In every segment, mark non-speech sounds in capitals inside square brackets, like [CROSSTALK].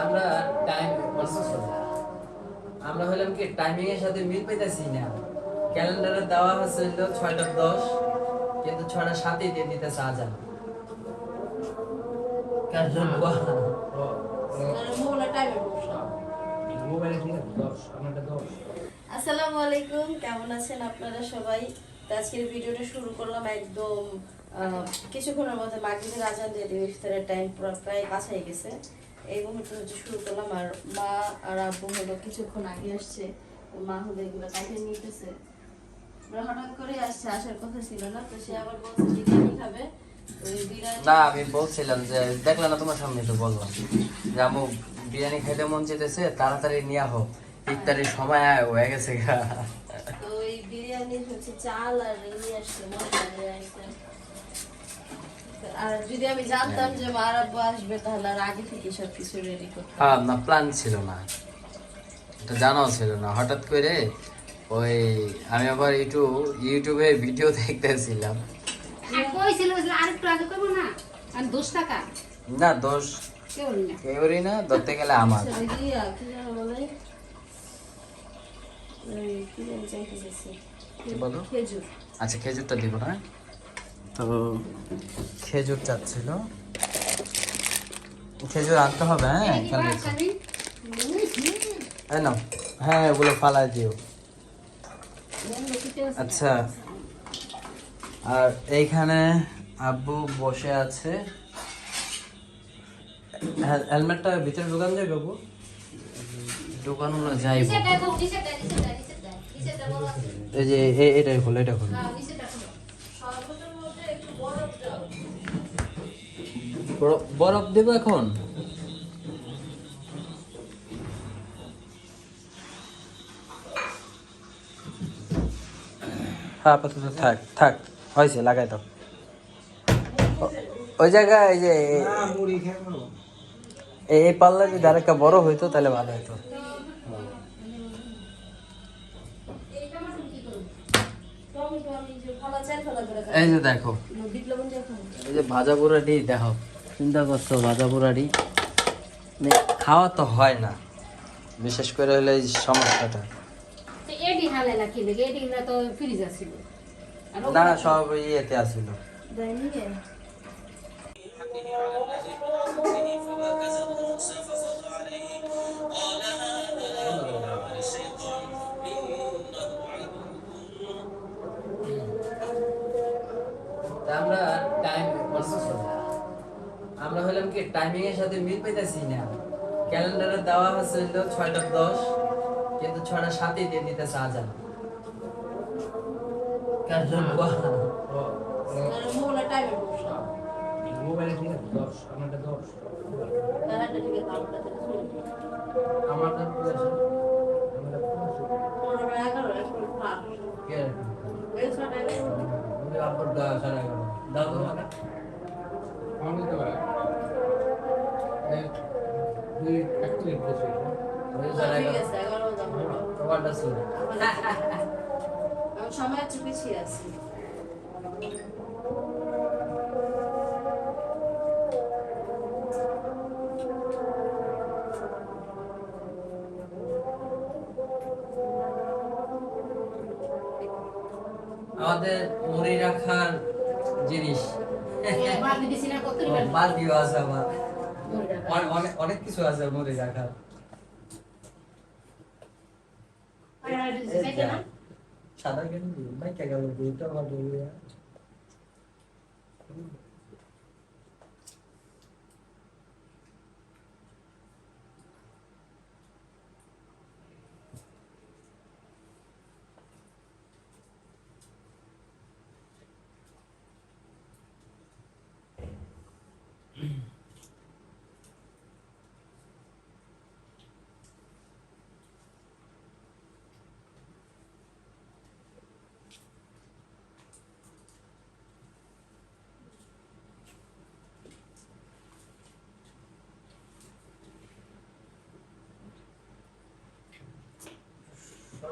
আমরা টাইম আমরা হলাম কি টাইমিং এর সাথে মিল পাইতেছি না। ক্যালেন্ডারে দেওয়া হচ্ছে হলো ছয়টা দশ কিন্তু ছয়টা সাতই দিয়ে দিতেছে আজান। কার জন্য আসসালামু আলাইকুম কেমন আছেন আপনারা সবাই? আজকের ভিডিওটা শুরু করলাম একদম কিছুক্ষণের মধ্যে মাগরিবের আজান দিয়ে দেবে ইফতারের টাইম পুরো প্রায় কাছাই গেছে। এই মুহূর্তে হচ্ছে শুরু করলাম আর মা আর আব্বু হলো কিছুক্ষণ আগে আসছে মা হলো এগুলো কাটিয়ে নিতেছে। হঠাৎ করে আসছে আসার কথা ছিল না তো সে আবার বলছে বিরিয়ানি খাবে না আমি বলছিলাম যে দেখলাম না তোমার সামনে তো বললাম যে আমু বিরিয়ানি খেতে মন চেতেছে তাড়াতাড়ি নিয়ে হোক। ইফতারের সময় হয়ে গেছে গা। ওই বিরিয়ানি হচ্ছে চাল আর হ্যাঁ, জানাও ছিল না। হঠাৎ করে ওই আমি আবার ইউটিউবে ভিডিও দেখতেছিলাম। না? কেউরি না ধরতে গেলে আমার আচ্ছা খেজুরটা দিব না তো খেজুর চাচ্ছিল খেজুর আনতে হবে হ্যাঁ? এখানে না হ্যাঁ ওগুলো ফালা দিও। আচ্ছা। আর এইখানে আব্বু বসে আছে। হেলমেটটা ভিতরে ঢুকান যায় বাবু? ঢুকানো না যাই এই যে এ- এটাই খোলো এটা খোলো। একটু বরফ দেবো এখন? হ্যাঁ আপাতত থাক থাক হয়েছে লাগাই দাও। ও- ওই জায়গায় এই যে এই পাল্লা যদি আরেকটা বড় হইতো, তাহলে ভালো হইতো। এই যে দেখো, এই যে দেখো, চিন্তা করছ মানে খাওয়া তো হয় না, বিশেষ করে এই সমস্যাটা। না, সব ইয়েতে আসছিল আমরা টাইম হলাম কি টাইমিং এর সাথে মিল পেতেছি না। ক্যালেন্ডারে দেওয়া আছে হলো ছয়টা দশ কিন্তু ছয়টা সাতই দিয়ে দিতেছে আজান। কার জন্য? মোবাইলে ঠিক আছে দশ। আমারটা দশ আমারটা কে এই ছটা এগারো। ওই আমাদের মুড়ি রাখার জিনিস। [LAUGHS] বালতিও আছে আমার অনেক- অনেক অনেক কিছু আছে মুড়ি রাখার সাদা কেন ভাই কে গেল? দুইটা আমার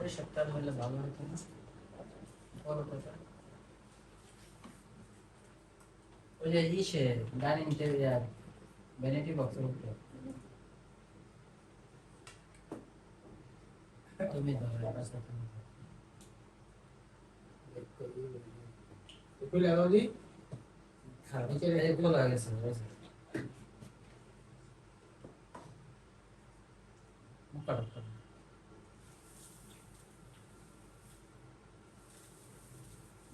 দুটো পরের সপ্তাহে হলে ভালো হতো না বলো কথা ওই যে ইসে ডাইনিং টেবিল আর ভ্যানিটি বক্সের উপরে তুমি ধরো রাস্তা তুমি ধরো। খুলে দাও দি খারাপ এই খোলা গেছে বুঝেছ? মুখটা ঢোকা।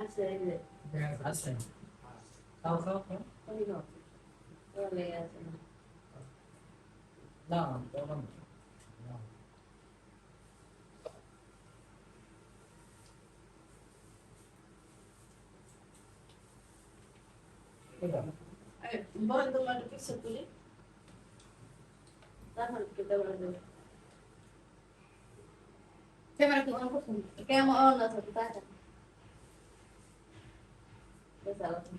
আচ্ছা এই যে আছে খাও খাও খাও ওই নাও। ও লেগে আছে না। না তখন না এটা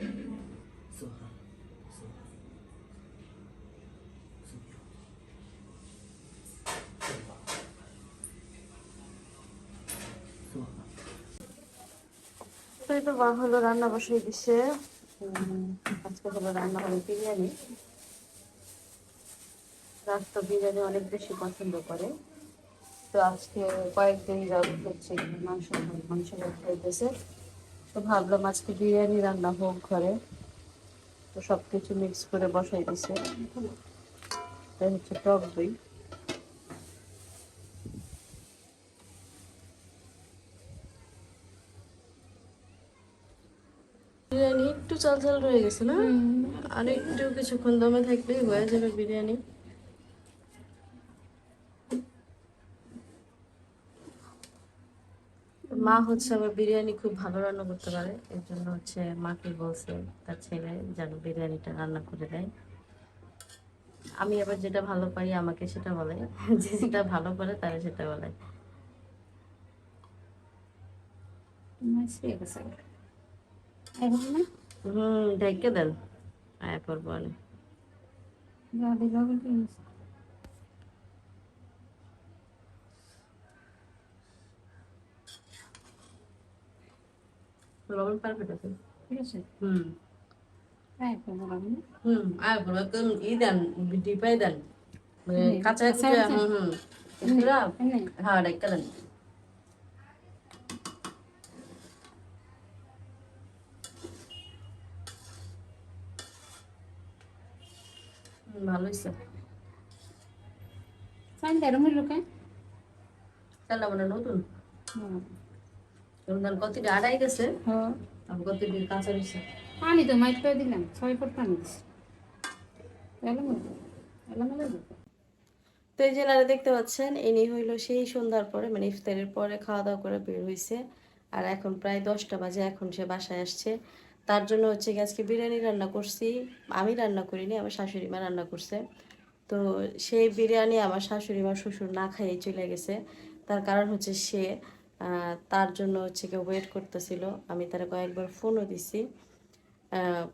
এই, বল তোমার একটা পিকচার তুলি তারপর কেটে বলে দেবে ক্যামেরা কি অন করছেন কেমন অন আছে তো মা হলো রান্না বসিয়ে দিছে। আজকে হলো রান্না হবে বিরিয়ানি। রাত তো বিরিয়ানি অনেক বেশি পছন্দ করে। তো আজকে কয়েকদিন যাবত হচ্ছে মাংস মাংস খাইতেছে তো ভাবলাম আজকে বিরিয়ানি রান্না হোক ঘরে। তো সব কিছু মিক্স করে বসাই দিছে। এটা হচ্ছে টক দই। বিরিয়ানি একটু চাল চাল রয়ে গেছে না? আর একটু কিছুক্ষণ দমে থাকলে হয়ে যাবে বিরিয়ানি। মা হচ্ছে আবার বিরিয়ানি খুব ভালো রান্না করতে পারে এর জন্য হচ্ছে মাকে বলছে তার ছেলে যেন বিরিয়ানিটা রান্না করে দেয়। আমি আবার যেটা ভালো পারি আমাকে সেটা বলে যে যেটা ভালো পারে তারা সেটা বলে মাছ হয়ে গেছে এখন না হুম ঢেকে দেন। আয়া করব অনেক লবণ পারফেক্ট আছে ঠিক আছে। হুম। করব হুম আর বলো একদম ই দেন ডিপাই দেন। মানে কাঁচা? হুম হুম। হ্যাঁ ডাক্কা দেন। ভালো হয়েছে লোকে? চালটা মানে নতুন? আড়াই গেছে। হ্যাঁ। কতটি কাঁচা পানি তো মাইট করে দিলাম ছয় ফুট পানি দিছি। তো এই যে নারে দেখতে পাচ্ছেন ইনি হইল সেই সন্ধ্যার পরে মানে ইফতারের পরে খাওয়া দাওয়া করে বের হয়েছে আর এখন প্রায় দশটা বাজে এখন সে বাসায় আসছে। তার জন্য হচ্ছে কি আজকে বিরিয়ানি রান্না করছি। আমি রান্না করিনি আমার শাশুড়ি মা রান্না করছে। তো সেই বিরিয়ানি আমার শাশুড়ি মা শ্বশুর না খাইয়ে চলে গেছে। তার কারণ হচ্ছে সে তার জন্য হচ্ছে কেউ ওয়েট করতেছিল। আমি তারা কয়েকবার ফোনও দিছি।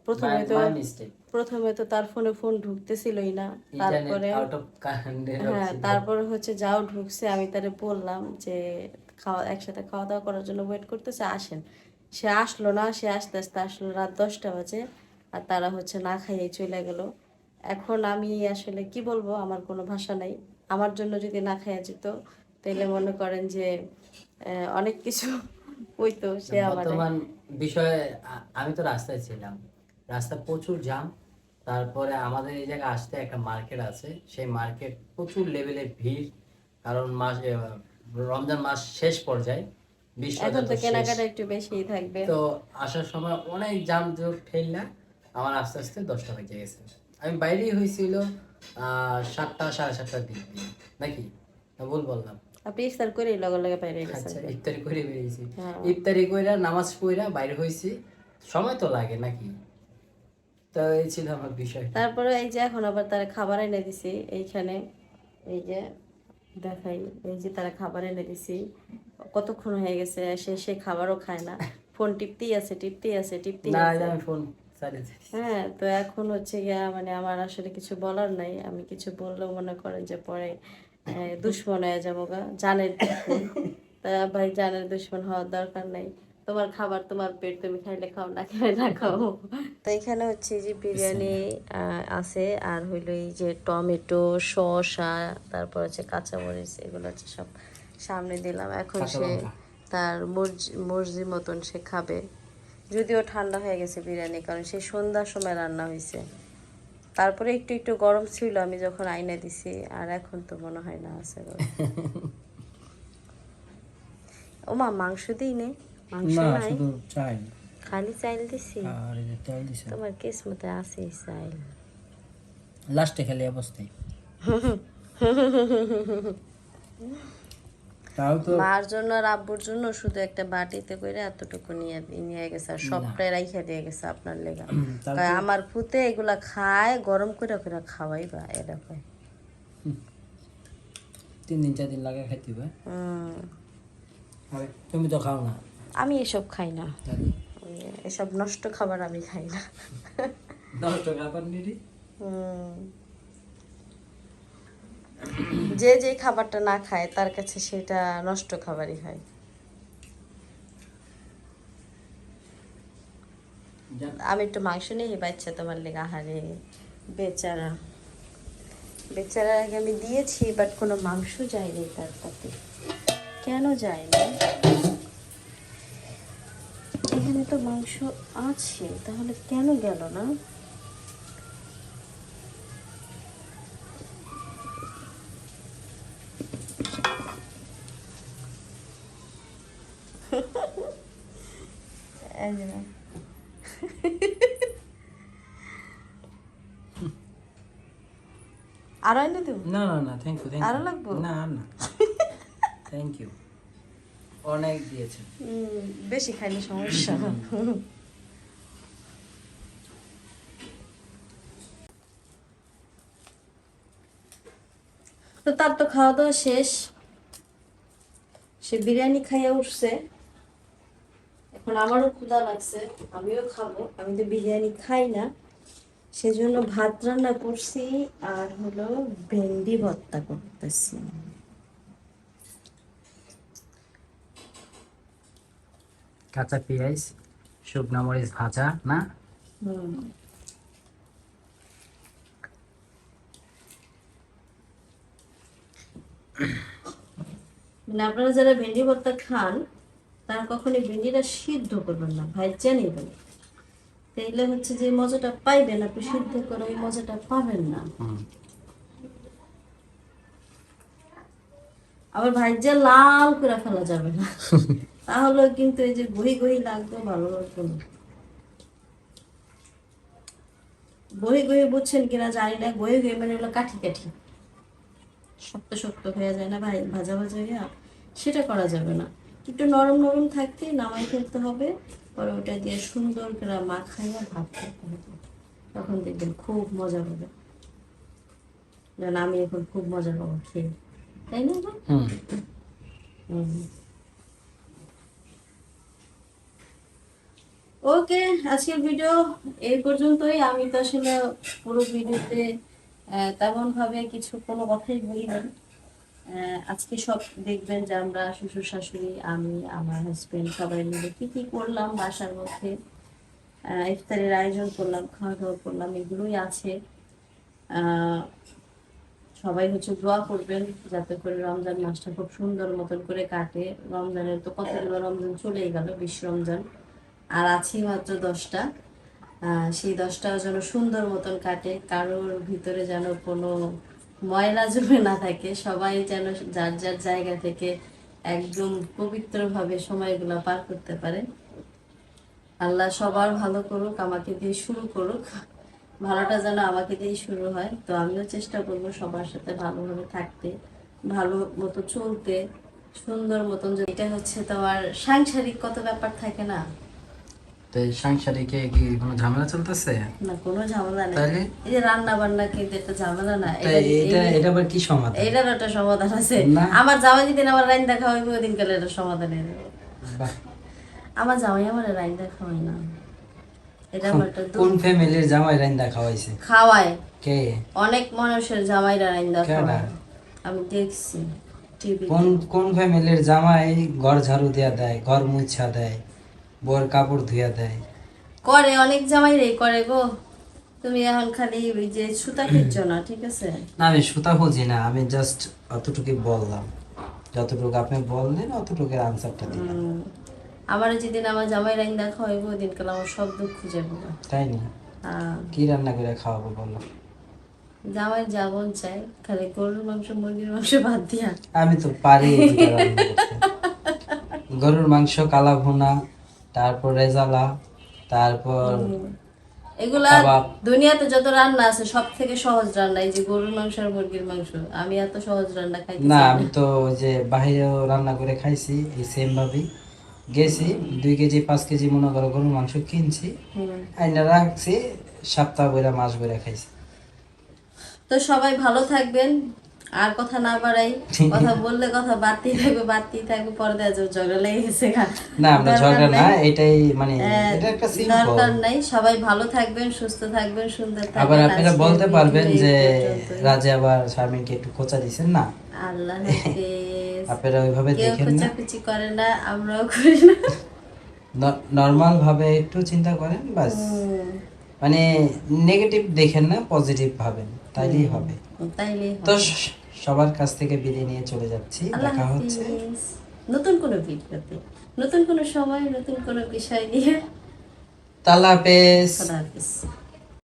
প্রথমে তো প্রথমে তো তার ফোনে ফোন ঢুকতেছিলই না। তারপরে হ্যাঁ তারপরে হচ্ছে যাও ঢুকছে। আমি তারে বললাম যে খাওয়া একসাথে খাওয়া দাওয়া করার জন্য ওয়েট করতেছে আসেন। সে আসলো না, সে আস্তে আস্তে আসলো রাত দশটা বাজে আর তারা হচ্ছে না খাইয়ে চলে গেল। এখন আমি আসলে কি বলব, আমার কোনো ভাষা নাই। আমার জন্য যদি না খাইয়া যেত তাহলে মনে করেন যে অনেক কিছু [LAUGHS] হইতো সে আমার বিষয়ে আমি তো রাস্তায় ছিলাম। রাস্তা প্রচুর জাম তারপরে আমাদের এই জায়গায় আসতে একটা মার্কেট আছে। সেই মার্কেট প্রচুর লেভেলের ভিড়, কারণ মাস রমজান মাস শেষ পর্যায়ে। এখন তো কেনাকাটা একটু বেশিই থাকবে। তো আসার সময় অনেক জাম ঠেললা আমার আস্তে আস্তে দশটা বেজে গেছে। আমি বাইরেই হয়েছিল সাতটা সাড়ে সাতটার দিক দিয়ে। নাকি? ভুল বললাম। আপনি ইফতার করে লগে লগে বাইরে আচ্ছা ইফতারি করে বেরিয়েছি। হ্যাঁ। ইফতারি নামাজ পড়া বাইরে হয়েছি সময় তো লাগে নাকি? তো এই ছিল আমার বিষয়। তারপরে এই যে এখন আবার তারা খাবার এনে দিছি এইখানে। এই যে দেখাই এই যে তারা খাবার এনে দিছি। কতক্ষণ হয়ে গেছে সে সে খাবারও খায় না। ফোন টিপতেই আছে টিপতেই আছে টিপতেই আছে। আমি ফোন হ্যাঁ তো এখন হচ্ছে গিয়া মানে আমার আসলে কিছু বলার নাই। আমি কিছু বললেও মনে করেন যে পরে দুশ্মন হয়ে যাব গা। জানের তা ভাই জানের দুশ্মন হওয়ার দরকার নাই। তোমার খাবার তোমার পেট তুমি খাইলে খাও না খাইলে না খাও। তো এখানে হচ্ছে যে বিরিয়ানি আহ, আছে। আর হইল এই যে টমেটো শসা তারপর হচ্ছে কাঁচামরিচ এগুলো হচ্ছে সব সামনে দিলাম। এখন সে তার মর্জি মতন সে খাবে। যদিও ঠান্ডা হয়ে গেছে বিরিয়ানি কারণ সে সন্ধ্যার সময় রান্না হয়েছে তারপরে একটু একটু গরম ছিল আমি যখন আইনা দিছি আর এখন তো মনে হয় না আছে গরম। [LAUGHS] ও মা মাংস দিই নে। মাংস নাই? খালি চাইল দিছি? তোমার কিসমতে আছে চাইল। লাস্টে খালি অবস্থায়। [LAUGHS] তাও তো মার জন্য আর আব্বুর জন্য শুধু একটা বাটিতে করে এতটুকু নিয়ে নিয়ে গেছে আর সবটাই রাইখা দিয়ে গেছে আপনার লেগা। আমার পুতে এগুলা খায় গরম করে করে খাওয়াই বা এটা কয় তিন দিন চার দিন লাগে খাইতে হবে তুমি তো খাও না। আমি এসব খাই না। এসব নষ্ট খাবার আমি খাই না। টাকা পার নিরি হুম। যে যে খাবারটা না খায় তার কাছে সেটা নষ্ট খাবারই হয়। আমি একটু মাংস নিয়ে বাচ্চা তোমার লেগে আহারে বেচারা। বেচারার আগে আমি দিয়েছি বাট কোনো মাংস যায়নি তার সাথে। কেন যায় না এখানে তো মাংস আছে তাহলে কেন গেল না? এই যে না। আরও এনে দেবো না না না থ্যাংক ইউ থ্যাংক আরও লাগবো? না আর না থ্যাংক ইউ অনেক দিয়েছে। বেশি খাইলে সমস্যা তো তার তো খাওয়া দাওয়া শেষ। সে বিরিয়ানি খাইয়া উঠছে। এখন আমারও ক্ষুধা লাগছে আমিও খাব। আমি তো বিরিয়ানি খাই না। সেজন্য ভাত রান্না করছি আর হলো ভেন্ডি ভর্তা করতেছি। কাঁচা পেঁয়াজ শুকনা মরিচ ভাজা না? মানে আপনারা যারা ভেন্ডি ভর্তা খান তারা কখনোই ভেন্ডিটা সিদ্ধ করবেন না ভাইজা নেবেন তাইলে হচ্ছে যে মজাটা পাইবেন আপনি সিদ্ধ করে ওই মজাটা পাবেন না। আবার ভাইজা লাল করে ফেলা যাবে না তাহলে কিন্তু এই যে গহি গহি লাগবে ভালো লাগবে না। গহি গহি বুঝছেন কিনা জানি না গহি গহি মানে হলো কাঠি কাঠি। শক্ত শক্ত হয়ে যায় না ভাই ভাজা ভাজা হইয়া সেটা করা যাবে না। একটু নরম নরম থাকতে নামাই ফেলতে হবে। পরে ওটা দিয়ে সুন্দর করে মাখাইয়া ভাত খেতে হবে। তখন দেখবেন খুব মজা হবে যেন আমি এখন খুব মজা পাবো খেয়ে। তাই না। ওকে আজকের ভিডিও এই পর্যন্তই। আমি তো আসলে পুরো ভিডিওতে আহ, তেমন ভাবে কিছু কোনো কথাই বলি না আজকে সব দেখবেন যে আমরা শ্বশুর শাশুড়ি, আমি, আমার হাজবেন্ড সবাই মিলে কি কি করলাম বাসার মধ্যে। ইফতারের আয়োজন করলাম খাওয়া দাওয়া করলাম, এগুলোই আছে। সবাই হচ্ছে দোয়া করবেন যাতে করে রমজান মাসটা খুব সুন্দর মতন করে কাটে। রমজানের তো কতগুলো রমজান চলেই গেল বিশ্ব রমজান। আর আছে মাত্র দশটা। সেই দশটাও যেন সুন্দর মতন কাটে, কারোর ভিতরে যেন কোনো ময়লা জমে না থাকে, সবাই যেন যার যার জায়গা থেকে একদম পবিত্রভাবে সময়গুলো পার করতে পারে। আল্লাহ সবার ভালো করুক, আমাকে দিয়ে শুরু করুক। ভালোটা যেন আমাকে দিয়েই শুরু হয়। তো আমিও চেষ্টা করব সবার সাথে ভালোভাবে থাকতে, ভালো মতো চলতে, সুন্দর মতন এটা হচ্ছে তোমার সাংসারিক কত ব্যাপার থাকে না? তো এই সাংসারিকে কি কোনো ঝামেলা চলতেছে? না কোনো ঝামেলা নেই। তাহলে? এই যে রান্না বান্না কিন্তু একটা ঝামেলা না এটা- এটা আবার কি সমাধান? এটার একটা সমাধান আছে। আমার জামাই যেদিন আমার রাইন দেখা হইবে ওই এটা সমাধান হয়ে যাবে। আমার জামাই আমার রাইন দেখা হয় না। এটা আমার একটা কোন ফ্যামিলির জামাই রান্দা খাওয়াইছে খাওয়ায়। কে? অনেক মানুষের জামাইরা রাইন দেখা? হয়। আমি দেখছি কোন কোন ফ্যামিলির জামাই ঘর ঝাড়ু দিয়া দেয় ঘর মুছা দেয়? বর কাপড় ধুইয়া দেয়। করে অনেক জামাই রে করে গো। তুমি এখন খালি ওই যে সুতা খুঁজছো না ঠিক আছে? না আমি সুতা খুঁজি না আমি জাস্ট অতটুকু বললাম। যতটুকু আপনি বললেন অতটুকুর আনসারটা দিলাম। আমার যেদিন আমার জামাই রাইন দেখা হইব ওই দিন কালে আমার সব দুঃখ খুঁজে পাবো। তাই না? হ্যাঁ। কি রান্না করে খাওয়াবো বলো? জামাই যা মন চাই খালি গরুর মাংস মুরগির মাংস বাদ দিয়া। আমি তো পারি। গরুর মাংস কালা ভুনা তারপর রেজালা তারপর এগুলা দুনিয়াতে যত রান্না আছে সব থেকে সহজ রান্না এই যে গরুর মাংস আর মুরগির মাংস। আমি এত সহজ রান্না খাইতে না আমি তো ওই যে বাইরেও রান্না করে খাইছি এই সেম ভাবেই। গেছি দুই কেজি পাঁচ কেজি মনে করো গরুর মাংস কিনছি। আইনা রাখছি সপ্তাহ বইরা মাস বইরা খাইছি। তো সবাই ভালো থাকবেন আর কথা না বাড়াই কথা বললে কথা বাড়তেই থাকবে বাড়তেই থাকবে পরে দেখা যাবে ঝগড়া লেগে গেছে না আমরা ঝগড়া না নাই। এটাই মানে হ্যাঁ, এটা একটা সিম্পল দরকার নাই সবাই ভালো থাকবেন সুস্থ থাকবেন সুন্দর থাকবেন আবার আপনারা বলতে পারবেন যে রাজে আবার শারমিনকে একটু খোঁচা দিছেন না? আল্লাহ হাফেজ। [LAUGHS] আপনারা ওইভাবে দেখেন না? করে না আমরাও করি না। নর্মাল ভাবে একটু চিন্তা করেন বাস। মানে নেগেটিভ দেখেন না পজিটিভ ভাবেন তাইলেই হবে। তাইলে তো সবার কাছ থেকে বিদায় নিয়ে চলে যাচ্ছি। দেখা হচ্ছে। নতুন কোনো ভিডিওতে নতুন কোনো সময় নতুন কোনো বিষয় নিয়ে। তালা বেশ হাফেজ।